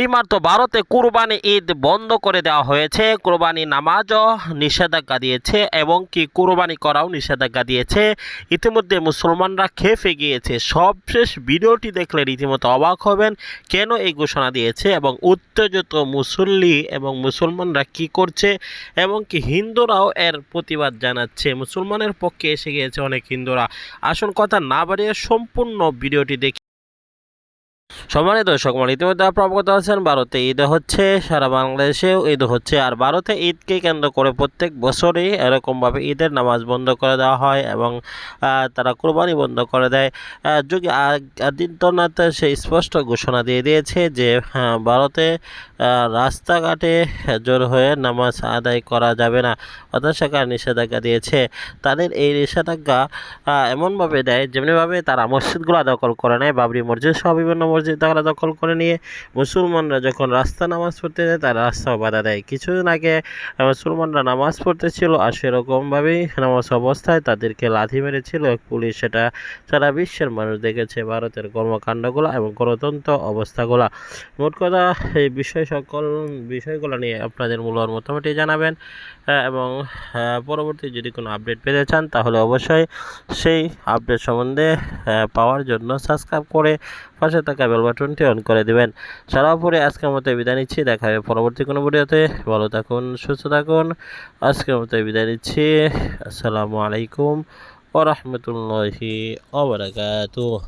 এইমাত্র ভারতে কুরবানি ঈদ বন্ধ করে দেওয়া হয়েছে। কুরবানি নামাজও নিষেধাজ্ঞা দিয়েছে এবং কি কুরবানি করাও নিষেধাজ্ঞা দিয়েছে। ইতিমধ্যে মুসলমানরা খেপে গিয়েছে। সবশেষ ভিডিওটি দেখলে রীতিমতো অবাক হবেন, কেন এই ঘোষণা দিয়েছে এবং উত্তেজিত মুসল্লি এবং মুসলমানরা কি করছে এবং কি হিন্দুরাও এর প্রতিবাদ জানাচ্ছে। মুসলমানের পক্ষে এসে গিয়েছে অনেক হিন্দুরা। আসল কথা না বাড়িয়ে সম্পূর্ণ ভিডিওটি দেখি সম্মানিত দর্শক মণ্ডলী, ইতিমধ্যে আপনারা অবগত আছেন ভারতে ঈদ হচ্ছে সারা বাংলাদেশেও ঈদ হচ্ছে আর ভারতে ঈদকে কেন্দ্র করে প্রত্যেক বছরই এরকমভাবে ঈদের নামাজ বন্ধ করে দেওয়া হয় এবং তারা কোরবানি বন্ধ করে দেয়। যোগী আদিত্যনাথ সে স্পষ্ট ঘোষণা দিয়ে দিয়েছে যে হ্যাঁ, ভারতে রাস্তাঘাটে জোর হয়ে নামাজ আদায় করা যাবে না। অর্থাৎ সেখানে নিষেধাজ্ঞা দিয়েছে। তাদের এই নিষেধাজ্ঞা এমনভাবে দেয় যেমনিভাবে তারা মসজিদগুলো দখল করে নেয় বাবরি মসজিদ সহ বিভিন্ন মসজিদ তারা দখল করে নিয়ে মুসলমানরা যখন রাস্তা নামাজ পড়তে যায়, তারা রাস্তাও বাধা দেয়। কিছুদিন আগে মুসলমানরা নামাজ পড়তেছিল আর সেরকমভাবেই নামাজ অবস্থায় তাদেরকে লাথি মেরেছিল। পুলিশ সেটা সারা বিশ্বের মানুষ দেখেছে, ভারতের কর্মকাণ্ডগুলো এবং গণতন্ত্র অবস্থাগুলো। মোট কথা, এই বিষয় সকল বিষয়গুলো নিয়ে আপনাদের মূল্যবান মতামতটি জানাবেন এবং পরবর্তী যদি কোনো আপডেট পেতে চান, তাহলে অবশ্যই সেই আপডেট সম্বন্ধে পাওয়ার জন্য সাবস্ক্রাইব করে পাশে থাকা বেল বাটনটি অন করে দিবেন। সারাপুরে আজকের মতো বিদায় নিচ্ছি। দেখা হবে পরবর্তী কোনো ভিডিওতে। ভালো থাকুন, সুস্থ থাকুন। আজকের মতো বিদায় নিচ্ছি। আসসালামু আলাইকুম ওরহমতুল্লাহি ওবরাকাতুহ